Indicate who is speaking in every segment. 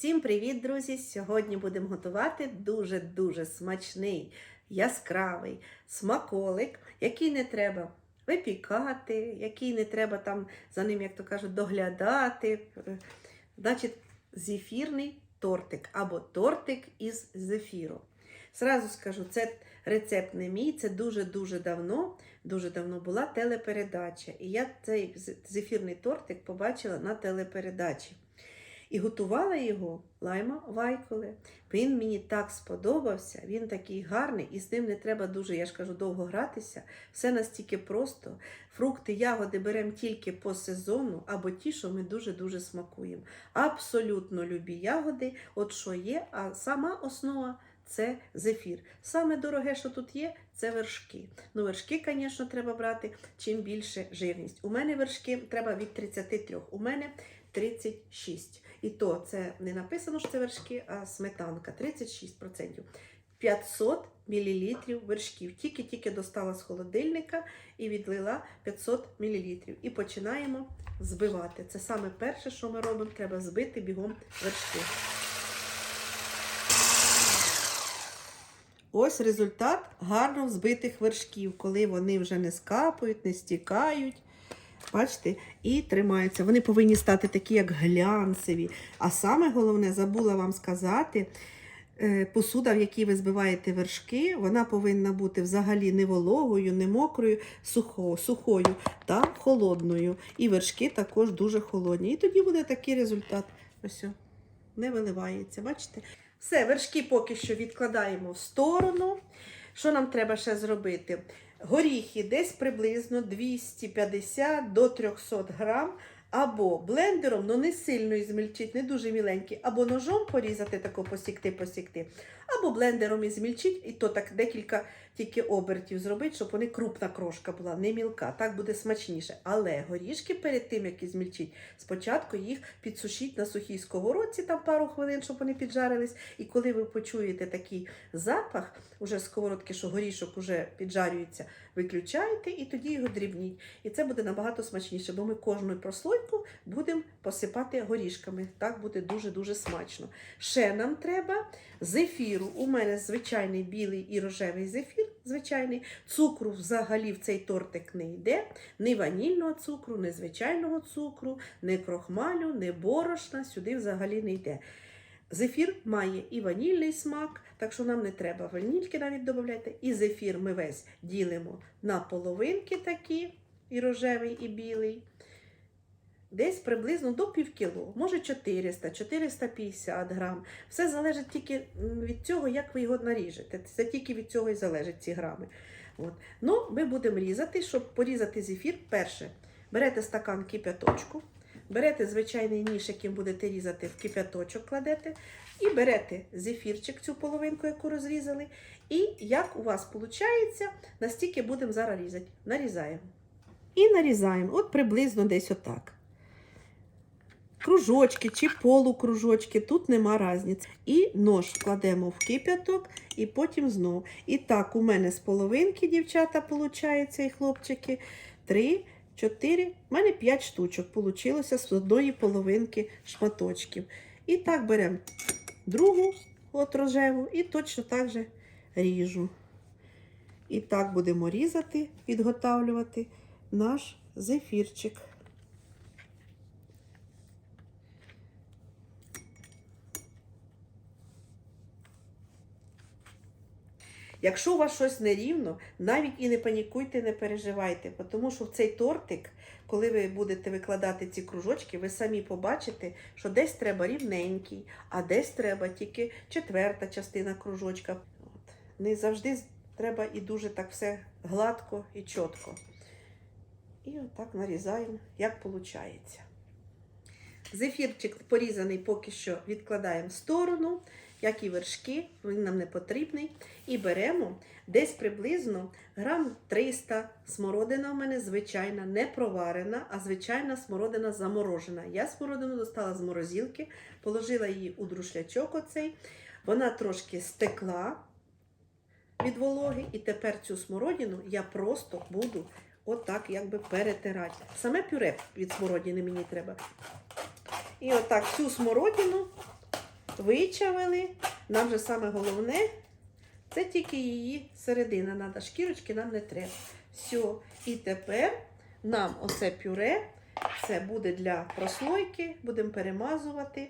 Speaker 1: Всім привіт, друзі! Сьогодні будемо готувати дуже-дуже смачний, яскравий смаколик, який не треба випікати, який не треба там за ним, як то кажуть, доглядати. Значить, зефірний тортик або тортик із зефіру. Зразу скажу, це рецепт не мій, це дуже-дуже давно, дуже давно була телепередача. І я цей зефірний тортик побачила на телепередачі. І готувала його Лайма Вайколе. Він мені так сподобався, він такий гарний, і з ним не треба дуже, я ж кажу, довго гратися. Все настільки просто. Фрукти, ягоди беремо тільки по сезону, або ті, що ми дуже-дуже смакуємо. Абсолютно любі ягоди, от що є, а сама основа. Це зефір. Саме дороге, що тут є, це вершки. Ну, вершки, звісно, треба брати чим більше жирність. У мене вершки треба від 33, у мене 36. І то це не написано, що це вершки, а сметанка 36%. 500 мл вершків. Тільки-тільки достала з холодильника і відлила 500 мл. І починаємо збивати. Це саме перше, що ми робимо, треба збити бігом вершки. Ось результат гарно взбитих вершків, коли вони вже не скапають, не стікають. Бачите, і тримаються. Вони повинні стати такі, як глянцеві. А саме головне, забула вам сказати, е, посуда, в якій ви збиваєте вершки, вона повинна бути взагалі не вологою, не мокрою, сухо, сухою та холодною. І вершки також дуже холодні. І тоді буде такий результат. Ось, не виливається. Бачите? Все, вершки поки що відкладаємо в сторону. Що нам треба ще зробити? Горіхи десь приблизно 250 до 300 грам. Або блендером, ну не сильно і змільчить, не дуже міленький, або ножом порізати, тако посікти, посікти, або блендером і змільчить, і то так декілька тільки обертів зробити, щоб вони крупна крошка була, не мілка. Так буде смачніше. Але горішки перед тим, як і змільчить, спочатку їх підсушіть на сухій сковородці, там пару хвилин, щоб вони піджарились. І коли ви почуєте такий запах, уже сковородки, що горішок уже піджарюється, виключаєте і тоді його дрібніть. І це буде набагато смачніше, бо ми кожну прослойку будемо посипати горішками. Так буде дуже-дуже смачно. Ще нам треба зефіру. У мене звичайний білий і рожевий зефір. Звичайний цукру взагалі в цей тортик не йде. Ні ванільного цукру, ні звичайного цукру, ні крохмалю, ні борошна сюди взагалі не йде. Зефір має і ванільний смак, так що нам не треба ванільки навіть додати. І зефір ми весь ділимо на половинки такі, і рожевий, і білий. Десь приблизно до пів кіло, може 400, 450 грам. Все залежить тільки від цього, як ви його наріжете. Це тільки від цього і залежать ці грами. От. Ну, ми будемо різати, щоб порізати зефір. Перше, берете стакан кип'яточку, берете звичайний ніж, яким будете різати, в кип'яточок кладете, і берете зефірчик, цю половинку, яку розрізали. І як у вас виходить, настільки будемо зараз різати. Нарізаємо. І нарізаємо, от приблизно десь отак. Кружочки чи полукружочки, тут нема різниці. І нож кладемо в кип'яток, і потім знову. І так, у мене з половинки, дівчата, виходить, і хлопчики. Три, чотири, у мене п'ять штучок вийшло з одної половинки шматочків. І так беремо другу от рожеву і точно так же ріжу. І так будемо різати, підготавлювати наш зефірчик. Якщо у вас щось нерівно, навіть і не панікуйте, не переживайте, тому що в цей тортик, коли ви будете викладати ці кружочки, ви самі побачите, що десь треба рівненький, а десь треба тільки четверта частина кружочка. От. Не завжди треба і дуже так все гладко і чітко. І отак нарізаємо, як виходить. Зефірчик порізаний поки що відкладаємо в сторону, як і вершки, він нам не потрібний. І беремо десь приблизно грам 300 смородина у мене звичайна, не проварена, а звичайна смородина заморожена. Я смородину достала з морозилки, положила її у друшлячок оцей. Вона трошки стекла від вологи, і тепер цю смородину я просто буду отак якби перетирати. Саме пюре від смородини мені треба. І отак цю смородину вичавили. Нам же саме головне, це тільки її середина. Надо шкірочки нам не треба. Все. І тепер нам оце пюре, це буде для прослойки, будемо перемазувати.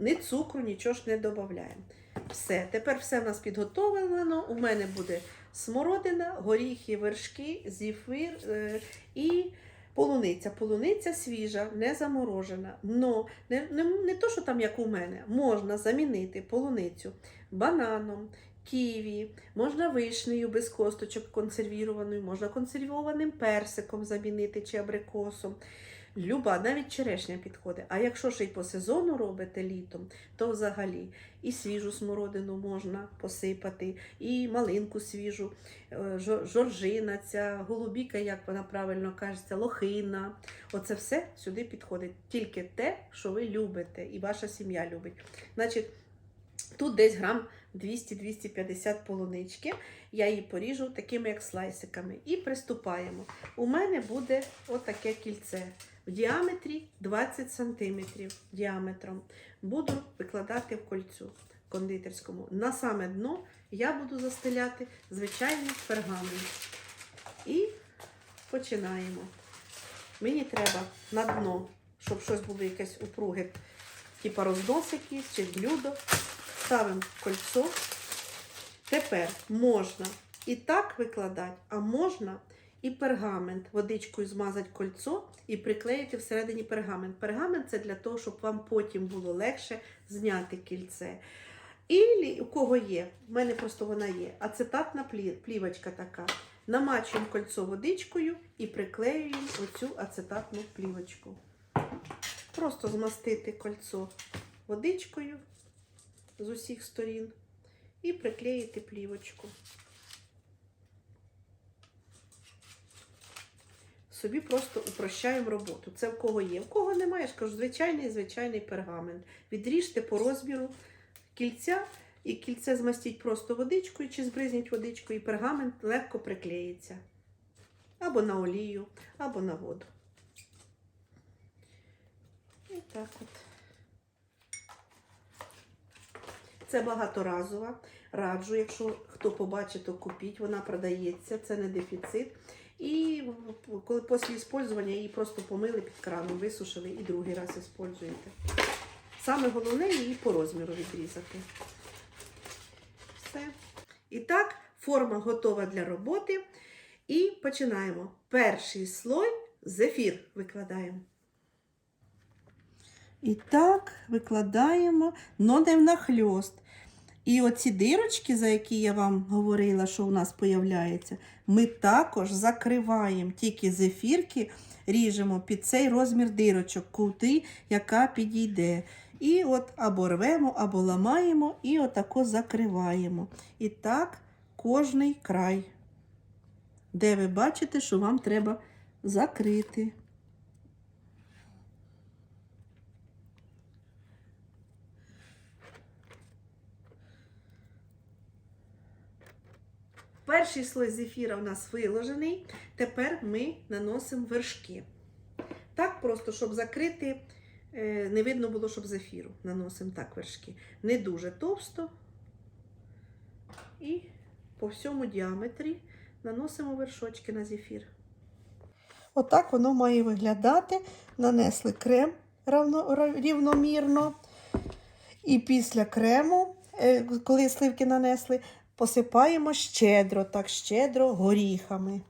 Speaker 1: Ні цукру, нічого ж не додаємо. Все, тепер все в нас підготовлено. У мене буде смородина, горіхи, вершки, зіфир е, і полуниця. Полуниця свіжа, не заморожена. Но не, не, не то, що там як у мене, можна замінити полуницю бананом, ківі, можна вишнею без косточок консервірованою, можна консервованим персиком замінити чи абрикосом. Люба, навіть черешня підходить. А якщо ще й по сезону робите літом, то взагалі і свіжу смородину можна посипати, і малинку свіжу, е, жоржина, ця голубіка, як вона правильно кажеться, лохина. Оце все сюди підходить. Тільки те, що ви любите, і ваша сім'я любить. Значить, тут десь грам 200-250 полунички. Я її поріжу такими як слайсиками. І приступаємо. У мене буде отаке кільце в діаметрі 20 см діаметром. Буду викладати в кольцю кондитерському. На саме дно я буду застеляти звичайний пергамент. І починаємо. Мені треба на дно, щоб щось було якесь упруге, типа рознос якийсь чи блюдо. Ставимо кольцо. Тепер можна і так викладати, а можна і пергамент водичкою змазати кольцо і приклеїти всередині пергамент. Пергамент це для того, щоб вам потім було легше зняти кільце. І у кого є, в мене просто вона є, ацетатна плівочка така. Намачуємо кольцо водичкою і приклеюємо оцю ацетатну плівочку. Просто змастити кольцо водичкою з усіх сторін і приклеїти плівочку. Собі просто упрощаємо роботу. Це в кого є. В кого немає, я кажу, звичайний звичайний пергамент. Відріжте по розміру кільця, і кільце змастіть просто водичкою чи збризніть водичкою, і пергамент легко приклеїться. Або на олію, або на воду. І так от. Це багаторазова. Раджу, якщо хто побачить, то купіть. Вона продається, це не дефіцит. І коли після використання її просто помили під краном, висушили і другий раз використовуєте. Саме головне її по розміру відрізати. Все. І так, форма готова для роботи. І починаємо. Перший слой зефір викладаємо. І так викладаємо, но не внахльост. І оці дирочки, за які я вам говорила, що у нас появляється, ми також закриваємо тільки зефірки, ріжемо під цей розмір дирочок, куди яка підійде. І от або рвемо, або ламаємо, і отако закриваємо. І так кожний край, де ви бачите, що вам треба закрити. Перший слой зефіра у нас виложений. Тепер ми наносимо вершки. Так просто, щоб закрити, е, не видно було, щоб зефіру. Наносимо так вершки. Не дуже товсто. І по всьому діаметрі наносимо вершочки на зефір. Отак воно має виглядати. Нанесли крем рівномірно. І після крему, е, коли сливки нанесли, посипаємо щедро, так щедро горіхами.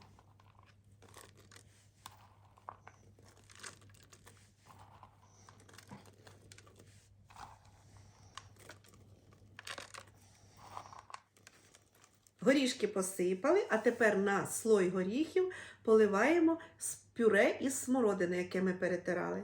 Speaker 1: Горішки посипали, а тепер на слой горіхів поливаємо пюре із смородини, яке ми перетирали.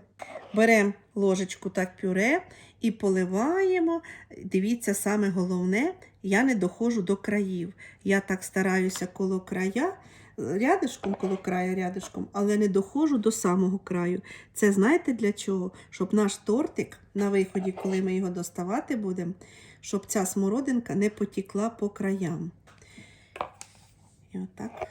Speaker 1: Беремо ложечку так пюре і поливаємо. Дивіться, саме головне, я не доходжу до країв. Я так стараюся коло края, рядишком коло краю, рядишком, але не доходжу до самого краю. Це знаєте для чого? Щоб наш тортик на виході, коли ми його доставати будемо, щоб ця смородинка не потікла по краям. І отак.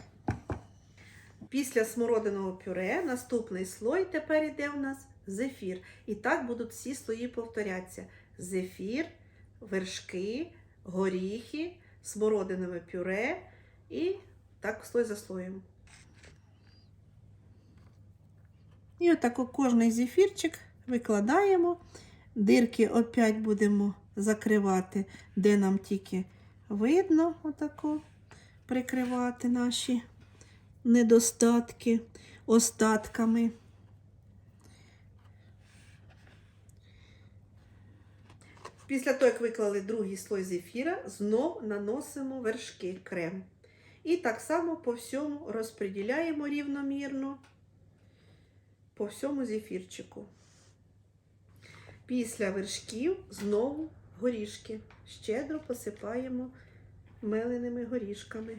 Speaker 1: Після смородиного пюре наступний слой тепер йде у нас зефір. І так будуть всі слої повторятися: зефір, вершки, горіхи, смородинове пюре і так слой за слоєм. І отако кожний зефірчик викладаємо. Дирки опять будемо закривати, де нам тільки видно, отако прикривати наші недостатки остатками. Після того, як виклали другий слой зефіра, знов наносимо вершки крем. І так само по всьому розподіляємо рівномірно по всьому зефірчику. Після вершків знову горішки. Щедро посипаємо меленими горішками.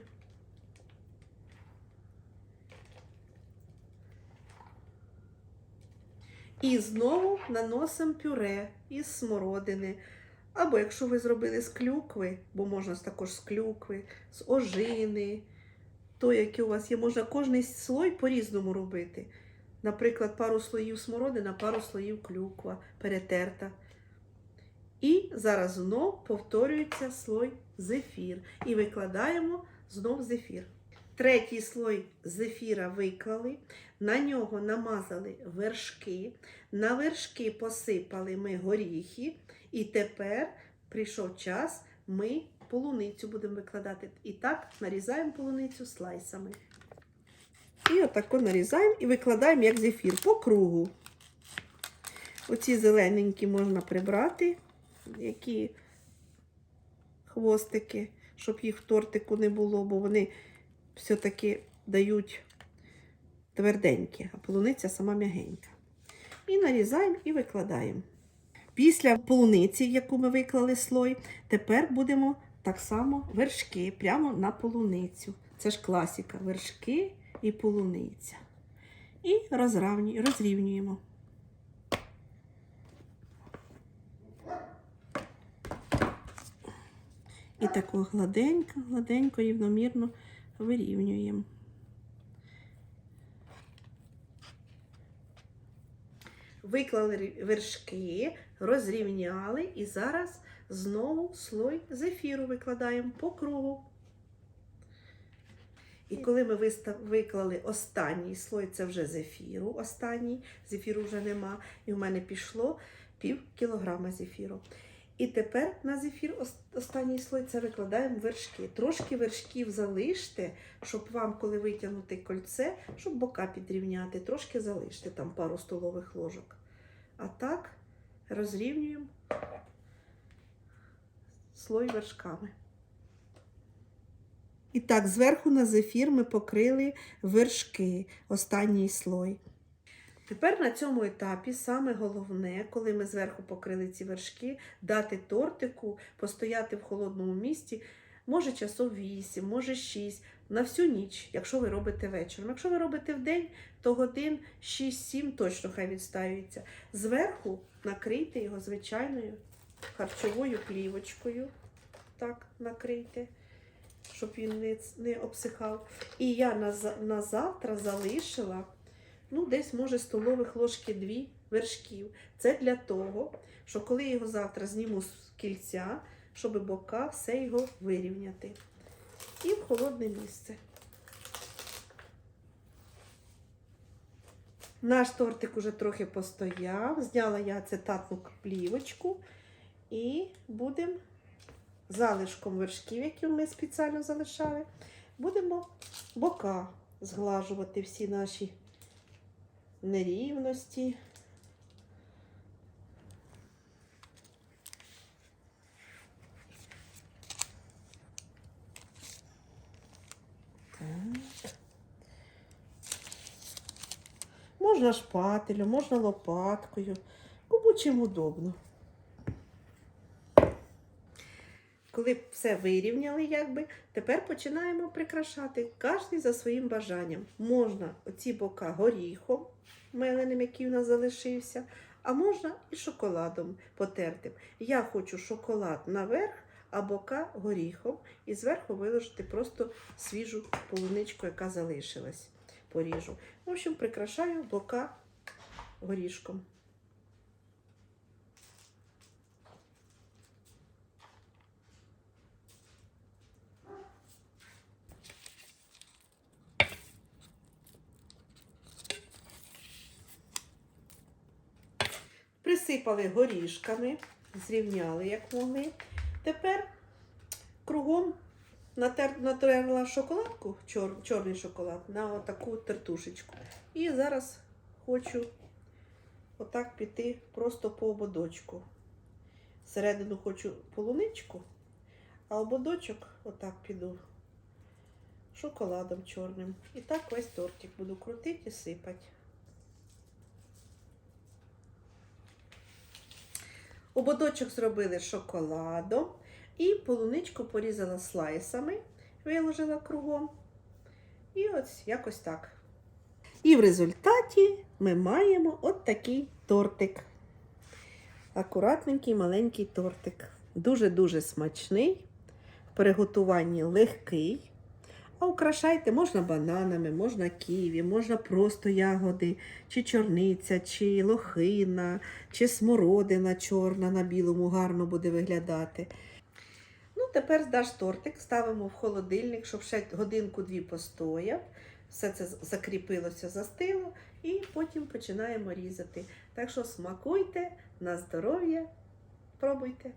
Speaker 1: І знову наносимо пюре із смородини. Або якщо ви зробили з клюкви, бо можна також з клюкви, з ожини, то, які у вас є, можна кожний слой по-різному робити. Наприклад, пару слоїв смородина, пару слоїв клюква перетерта. І зараз знов повторюється слой зефір. І викладаємо знов зефір. Третій слой зефіра виклали, на нього намазали вершки, на вершки посипали ми горіхи, і тепер прийшов час, ми полуницю будемо викладати. І так нарізаємо полуницю слайсами. І отако нарізаємо і викладаємо як зефір по кругу. Оці зелененькі можна прибрати, які хвостики, щоб їх в тортику не було, бо вони все-таки дають тверденькі, а полуниця сама м'ягенька. І нарізаємо і викладаємо. Після полуниці, яку ми виклали слой, тепер будемо так само вершки прямо на полуницю. Це ж класика. Вершки і полуниця. І розрівнюємо. І тако гладенько, гладенько, рівномірно вирівнюємо. Виклали вершки, розрівняли і зараз знову слой зефіру викладаємо по кругу. І коли ми виклали останній слой, це вже зефіру, останній, зефіру вже нема, і в мене пішло пів кілограма зефіру. І тепер на зефір останній слой це викладаємо вершки. Трошки вершків залиште, щоб вам, коли витягнути кольце, щоб бока підрівняти, трошки залиште там пару столових ложок. А так розрівнюємо слой вершками. І так, зверху на зефір ми покрили вершки, останній слой. Тепер на цьому етапі саме головне, коли ми зверху покрили ці вершки, дати тортику, постояти в холодному місці, може часов 8, може 6, на всю ніч, якщо ви робите вечором. Якщо ви робите вдень, то годин 6-7 точно хай відстаюється. Зверху накрийте його звичайною харчовою плівочкою. Так, накрийте, щоб він не, обсихав. І я на завтра залишила ну, десь, може, столових ложки дві вершків. Це для того, що коли я його завтра зніму з кільця, щоб бока все його вирівняти. І в холодне місце. Наш тортик уже трохи постояв. Зняла я ацетатну плівочку і будемо залишком вершків, які ми спеціально залишали, будемо бока зглажувати всі наші нерівності. Можна шпателем, можна лопаткою, кому чим удобно. Коли все вирівняли, якби, тепер починаємо прикрашати кожен за своїм бажанням. Можна оці бока горіхом, меленим, який у нас залишився, а можна і шоколадом потертим. Я хочу шоколад наверх, а бока горіхом, і зверху виложити просто свіжу полуничку, яка залишилась. Поріжу. В общем, прикрашаю бока горішком. Присипали горішками, зрівняли, як могли. Тепер кругом натер, натерла шоколадку, чор, чорний шоколад, на отаку тертушечку. І зараз хочу отак піти просто по ободочку. Всередину хочу полуничку, а ободочок отак піду шоколадом чорним. І так весь тортик буду крутити і сипати. Ободочок зробили шоколадом і полуничку порізала слайсами, виложила кругом. І ось якось так. І в результаті ми маємо от такий тортик. Акуратненький маленький тортик. Дуже-дуже смачний, в приготуванні легкий. А украшайте можна бананами, можна ківі, можна просто ягоди, чи чорниця, чи лохина, чи смородина чорна на білому гарно буде виглядати. Ну, тепер наш тортик ставимо в холодильник, щоб ще годинку-дві постояв. Все це закріпилося, застило, і потім починаємо різати. Так що смакуйте на здоров'я, пробуйте.